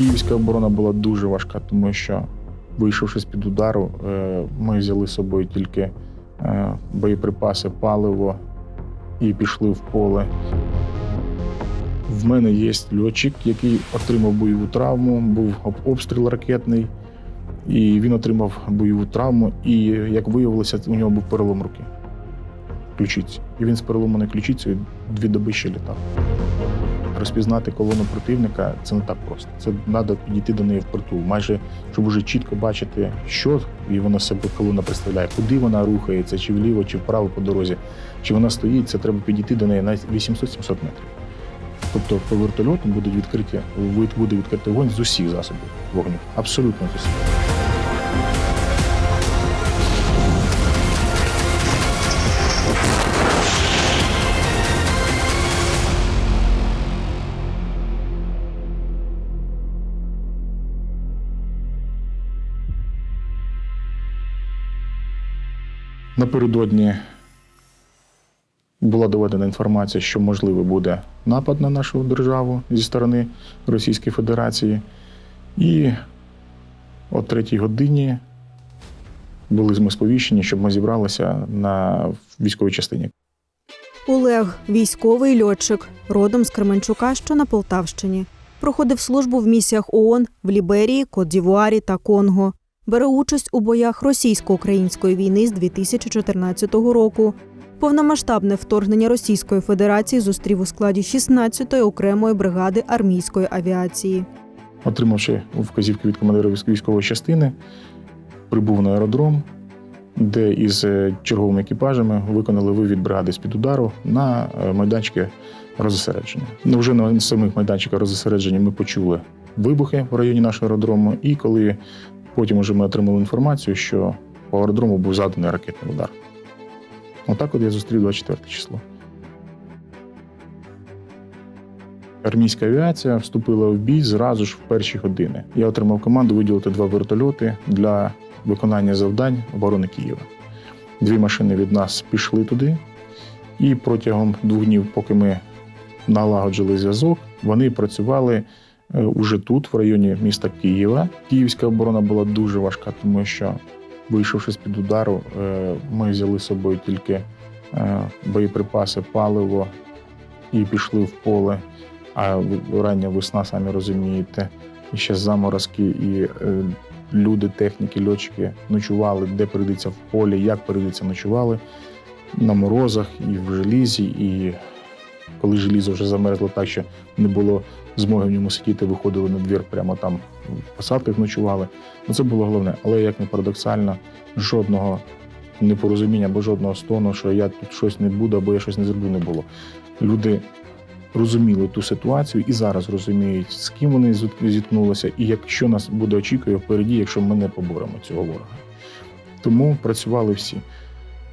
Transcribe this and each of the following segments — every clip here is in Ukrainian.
Київська оборона була дуже важка, тому що, вийшовши з-під удару, е, ми взяли з собою тільки е, боєприпаси, паливо і пішли в поле. В мене є льотчик, який отримав бойову травму, був обстріл ракетний, і він отримав бойову травму. І як виявилося, у нього був перелом руки. Ключиці. І він з переломаною ключицею дві доби ще літав. Розпізнати колону противника це не так просто. Це треба підійти до неї впритул, майже щоб уже чітко бачити, що і вона себе колона представляє, куди вона рухається, чи вліво, чи вправо по дорозі, чи вона стоїть. Це треба підійти до неї на 800-700 метрів. Тобто по вертольоту будуть відкриті, буде відкритий вогонь з усіх засобів вогню. Абсолютно з усіх. Напередодні була доведена інформація, що можливо буде напад на нашу державу зі сторони Російської Федерації. І о третій годині були ми сповіщені, щоб ми зібралися на військовій частині. Олег військовий льотчик, родом з Кременчука, що на Полтавщині. Проходив службу в місіях ООН в Ліберії, Кот-Дівуарі та Конго. Бере участь у боях російсько-української війни з 2014 року. Повномасштабне вторгнення Російської Федерації зустрів у складі 16-ї окремої бригади армійської авіації. Отримавши вказівки від командира військової частини, прибув на аеродром, де із е, черговими екіпажами виконали вивід бригади з-під удару на е, майданчики розосередження. Ну, вже на самих майданчиках розосередження ми почули вибухи в районі нашого аеродрому, і коли потім уже ми отримали інформацію, що по аеродрому був заданий ракетний удар. Отак от я зустрів 24 число. Армійська авіація вступила в бій зразу ж в перші години. Я отримав команду виділити два вертольоти для виконання завдань оборони Києва. Дві машини від нас пішли туди, і протягом двох днів, поки ми налагоджили зв'язок, вони працювали уже тут, в районі міста Києва. Київська оборона була дуже важка, тому що, вийшовши з-під удару, е, ми взяли з собою тільки е, боєприпаси, паливо і пішли в поле. А рання весна, самі розумієте, і ще заморозки, і е, люди, техніки, льотчики ночували, де прийдеться в полі, як прийдеться, ночували на морозах і в желізі. І коли желізо вже замерзло так, що не було змоги в ньому сидіти, виходили на двір прямо там в посадках ночували. Ну, це було головне. Але як не парадоксально, жодного непорозуміння або жодного стону, що я тут щось не буду, або я щось не зроблю, не було. Люди розуміли ту ситуацію і зараз розуміють, з ким вони зіткнулися, і якщо нас буде очікує впереді, якщо ми не поборемо цього ворога. Тому працювали всі.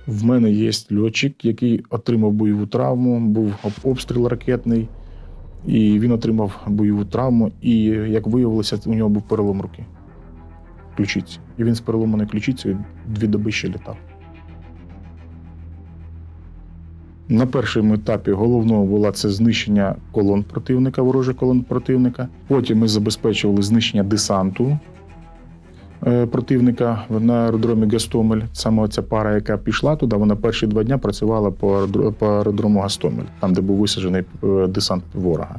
В мене є льотчик, який отримав бойову травму, був обстріл ракетний, і він отримав бойову травму. І як виявилося, у нього був перелом руки. Ключиці. І він з переломаною ключицею дві доби ще літав. На першому етапі головного було це знищення колон противника, ворожих колон противника. Потім ми забезпечували знищення десанту противника на аеродромі Гастомель. Саме ця пара, яка пішла туди, вона перші два дні працювала по аеродро- аеродрому Гастомель, там, де був висаджений е, десант ворога.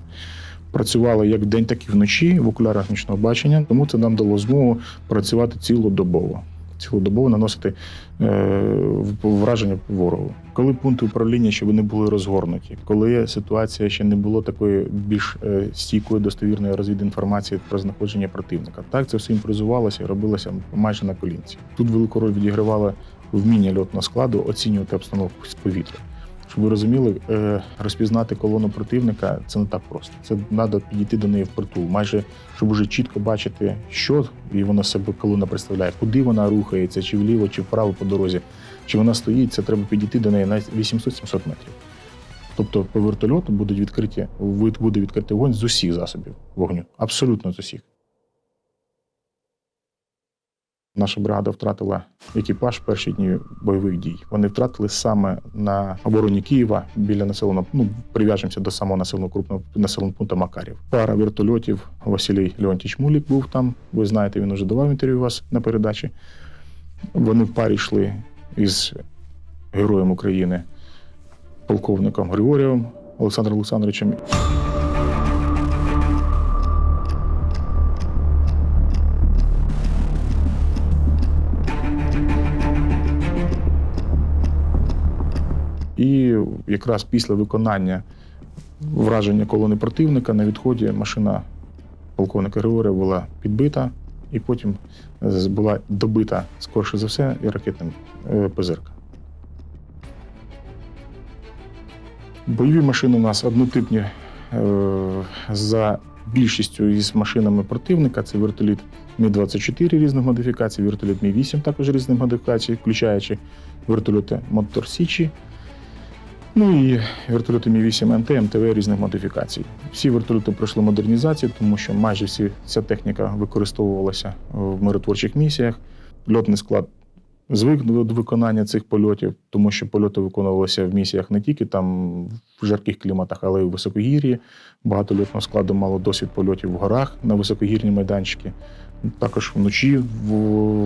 Працювала як вдень, так і вночі в окулярах нічного бачення, тому це нам дало змогу працювати цілодобово. Цілодобово наносити е, враження ворогу. Коли пункти управління ще вони були розгорнуті, коли ситуація ще не було такої більш е, стійкої достовірної розвідінформації про знаходження противника. Так це все імпровізувалося і робилося майже на колінці. Тут велику роль відігравала вміння льотного складу оцінювати обстановку з повітря. Щоб ви розуміли, е, розпізнати колону противника це не так просто. Це треба підійти до неї впритул, майже щоб уже чітко бачити, що і вона себе колона представляє, куди вона рухається, чи вліво, чи вправо по дорозі, чи вона стоїть, це треба підійти до неї на 800-700 метрів. Тобто по вертольоту будуть відкриті, буде відкритий вогонь з усіх засобів вогню, абсолютно з усіх. Наша бригада втратила екіпаж в перші дні бойових дій. Вони втратили саме на обороні Києва біля населеного. Ну прив'яжемося до самого населеного крупного населеного пункту Макарів. Пара вертольотів Василій Леонтіч Мулік був там. Ви знаєте, він уже давав інтерв'ю вас на передачі. Вони в парі йшли із героєм України, полковником Григорієм Олександром Олександровичем. І якраз після виконання враження колони противника на відході машина полковника Григорія була підбита, і потім була добита, скорше за все, і ракетним е, ПЗРК. Бойові машини у нас однотипні е, за більшістю із машинами противника. Це вертоліт Мі-24 різних модифікацій, вертоліт Мі-8 також різних модифікацій, включаючи вертольоти Мотор Січі, ну і вертольоти Мі-8 МТ, МТВ різних модифікацій. Всі вертольоти пройшли модернізацію, тому що майже всі ця техніка використовувалася в миротворчих місіях. Льотний склад звик до виконання цих польотів, тому що польоти виконувалися в місіях не тільки там в жарких кліматах, але й в високогір'ї. Багато льотного складу мало досвід польотів в горах на високогірні майданчики, також вночі в,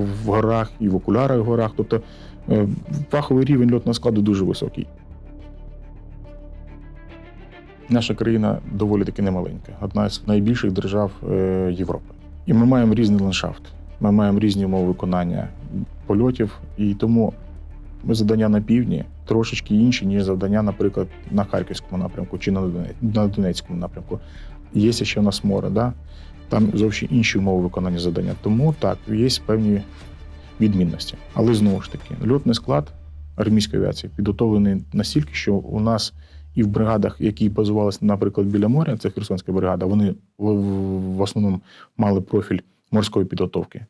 в горах і в окулярах в горах. Тобто е, фаховий рівень льотного складу дуже високий. Наша країна доволі таки немаленька, одна з найбільших держав е, Європи. І ми маємо різний ландшафт, ми маємо різні умови виконання польотів, і тому завдання на півдні трошечки інші, ніж завдання, наприклад, на Харківському напрямку чи на Донецькому напрямку. Є ще в нас море, да? там зовсім інші умови виконання завдання. Тому так, є певні відмінності. Але знову ж таки, льотний склад армійської авіації підготовлений настільки, що у нас і в бригадах, які базувалися, наприклад, біля моря, це Херсонська бригада, вони в, основному мали профіль морської підготовки.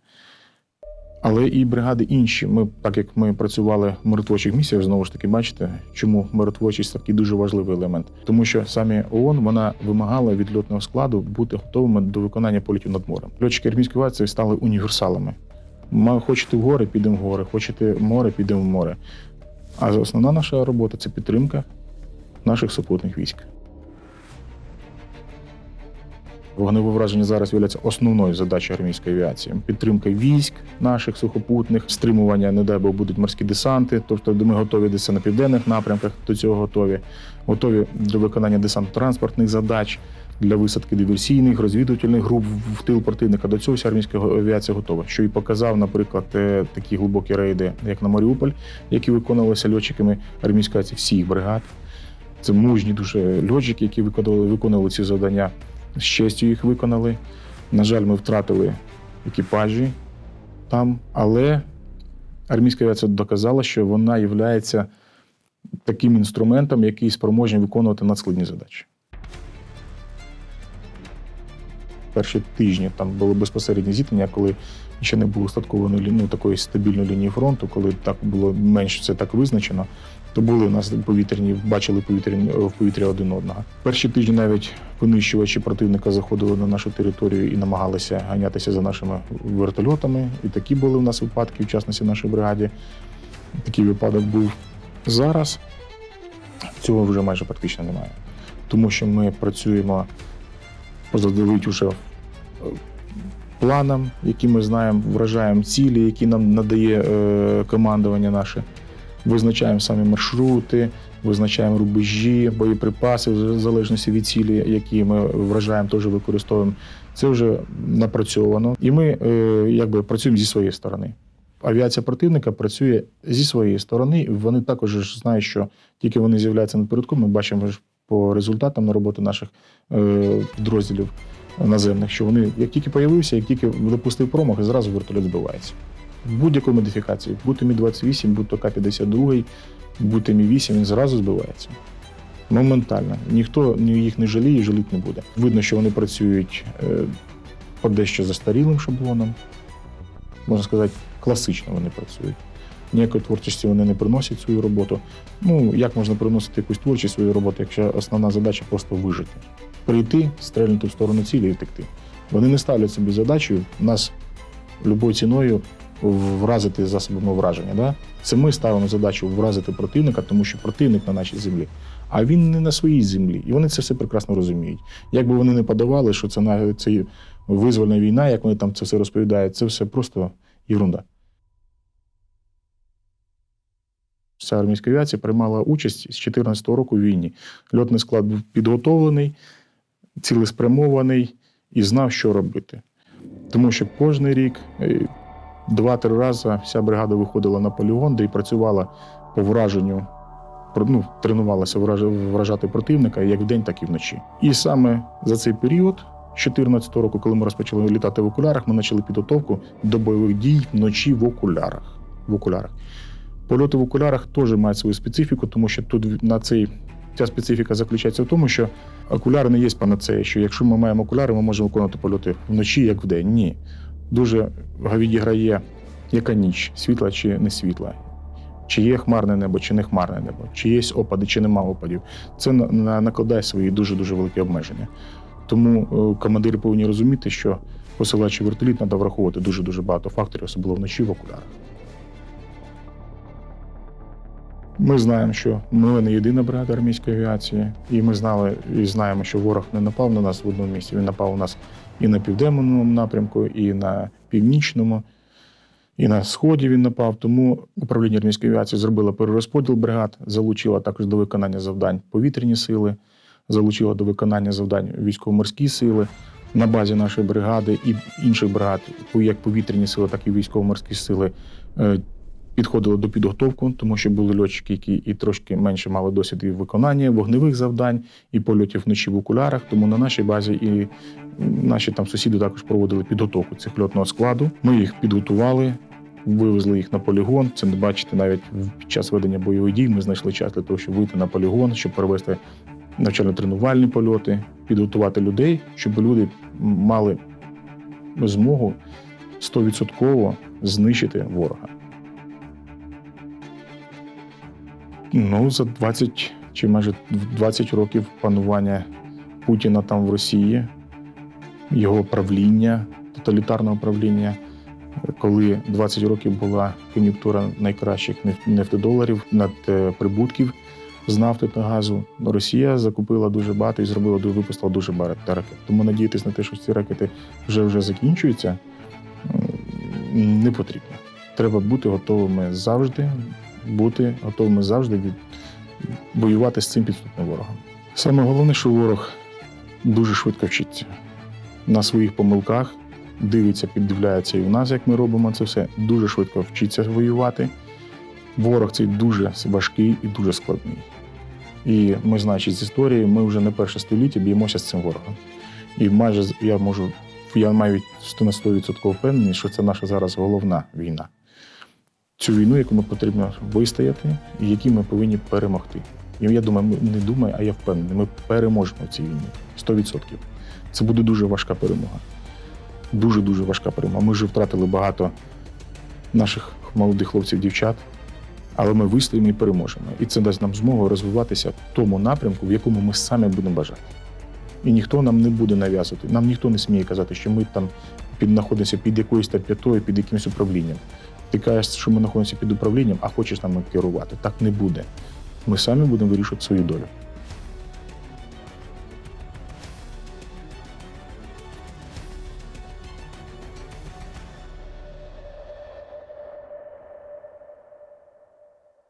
Але і бригади інші. Ми, так як ми працювали в миротворчих місіях, знову ж таки, бачите, чому миротворчість такий дуже важливий елемент. Тому що самі ООН вона вимагала від льотного складу бути готовими до виконання польотів над морем. Льотчики армійської авіації стали універсалами. Хочете в гори, підемо в гори, хочете в море, підемо в море. А основна наша робота це підтримка наших супутних військ. Вогневе враження зараз є основною задачею армійської авіації. Підтримка військ наших сухопутних, стримування, не дай Бог, будуть морські десанти. Тобто ми готові десь на південних напрямках, до цього готові. Готові до виконання десантно-транспортних задач, для висадки диверсійних, розвідувальних груп в тил противника. До цього вся армійська авіація готова. Що і показав, наприклад, е, такі глибокі рейди, як на Маріуполь, які виконувалися льотчиками армійської авіації всіх бригад. Це мужні дуже льотчики, які виконували, виконували ці завдання. З честю їх виконали. На жаль, ми втратили екіпажі там, але армійська авіація доказала, що вона є таким інструментом, який спроможний виконувати надскладні задачі. Перші тижні там було безпосереднє зіткнення, коли ще не було статкованої ну, такої стабільної лінії фронту, коли так було менш це так визначено, то були у нас повітряні, бачили повітряні в повітря один одного. Перші тижні навіть винищувачі противника заходили на нашу територію і намагалися ганятися за нашими вертольотами. І такі були у нас випадки, в частності в нашій бригаді. Такий випадок був зараз. Цього вже майже практично немає. Тому що ми працюємо позаздалегідь уже е, планам, які ми знаємо, вражаємо цілі, які нам надає е, командування наше. Визначаємо самі маршрути, визначаємо рубежі, боєприпаси, в залежності від цілі, які ми вражаємо, теж використовуємо. Це вже напрацьовано. І ми е, якби працюємо зі своєї сторони. Авіація противника працює зі своєї сторони. Вони також знають, що тільки вони з'являються напередку, ми бачимо по результатам на роботи наших е, підрозділів наземних, що вони як тільки появився, як тільки допустив промах, зразу вертольот збивається. В будь-якої модифікації, будь-то Мі-28, будь-то К-52, будь-то Мі-8, він зразу збивається. Моментально. Ніхто їх не жаліє і жаліти не буде. Видно, що вони працюють е, по дещо застарілим шаблоном. Можна сказати, класично вони працюють. Ніякої творчості вони не приносять свою роботу. Ну, як можна приносити якусь творчість свою роботу, якщо основна задача просто вижити? Прийти, стрельнути в сторону цілі і втекти. Вони не ставлять собі задачу нас любою ціною вразити засобами враження. Да? Це ми ставимо задачу вразити противника, тому що противник на нашій землі, а він не на своїй землі. І вони це все прекрасно розуміють. Як би вони не подавали, що це це визвольна війна, як вони там це все розповідають, це все просто єрунда. Вся армійська авіація приймала участь з 2014 року в війні. Льотний склад був підготовлений, цілеспрямований і знав, що робити. Тому що кожен рік, е, два-три рази вся бригада виходила на полігон, де і працювала по враженню, ну, тренувалася вражати противника як вдень, так і вночі. І саме за цей період, з 2014 року, коли ми розпочали літати в окулярах, ми почали підготовку до бойових дій вночі в окулярах. В окулярах. Польоти в окулярах теж мають свою специфіку, тому що тут на цей. Ця специфіка заключається в тому, що окуляри не є панацея, що якщо ми маємо окуляри, ми можемо виконувати польоти вночі, як вдень. Ні. Дуже відіграє, яка ніч, світла чи не світла, чи є хмарне небо, чи не хмарне небо, чи є опади, чи нема опадів. Це на- на- накладає свої дуже-дуже великі обмеження. Тому е, командири повинні розуміти, що посилаючи вертоліт, треба враховувати дуже-дуже багато факторів, особливо вночі в окулярах. Ми знаємо, що ми не єдина бригада армійської авіації, і ми знали і знаємо, що ворог не напав на нас в одному місці. Він напав у нас і на південному напрямку, і на північному, і на сході він напав. Тому управління армійської авіації зробило перерозподіл бригад, залучило також до виконання завдань повітряні сили, залучило до виконання завдань військово-морські сили. На базі нашої бригади і інших бригад, як повітряні сили, так і військово-морські сили, е, підходили до підготовки, тому що були льотчики, які і трошки менше мали досвід і виконання вогневих завдань, і польотів вночі в окулярах. Тому на нашій базі і наші там сусіди також проводили підготовку цих льотного складу. Ми їх підготували. Вивезли їх на полігон. Це не бачите, навіть під час ведення бойових дій ми знайшли час для того, щоб вийти на полігон, щоб провести навчально-тренувальні польоти, підготувати людей, щоб люди мали змогу 100% знищити ворога. Ну, за 20 чи майже 20 років панування Путіна там в Росії, його правління, тоталітарного правління, коли 20 років була кон'юнктура найкращих неф- нефтедоларів над е, прибутків з нафти та газу, Росія закупила дуже багато і зробила випустила дуже багато ракет. Тому надіятися на те, що ці ракети вже вже закінчуються, не потрібно. Треба бути готовими завжди, бути готовими завжди від... воювати з цим підступним ворогом. Саме головне, що ворог дуже швидко вчиться на своїх помилках, дивиться, піддивляється і в нас, як ми робимо це все, дуже швидко вчиться воювати. Ворог цей дуже важкий і дуже складний. І ми, значить, з історії, ми вже не перше століття б'ємося з цим ворогом. І майже я можу, я 100 на 100% впевнений, що це наша зараз головна війна. Цю війну, яку ми потрібно вистояти, і які ми повинні перемогти. І я думаю, ми не думаю, а я впевнений, ми переможемо в цій війні 100%. Це буде дуже важка перемога. Дуже-дуже важка перемога. Ми вже втратили багато наших молодих хлопців, дівчат, але ми вистоїмо і переможемо. І це дасть нам змогу розвиватися в тому напрямку, в якому ми самі будемо бажати. І ніхто нам не буде нав'язувати. Нам ніхто не сміє казати, що ми там під, знаходимося під якоюсь терп'ятою, під якимось управлінням. Ти кажеш, що ми знаходимося під управлінням, а хочеш нами керувати. Так не буде. Ми самі будемо вирішувати свою долю.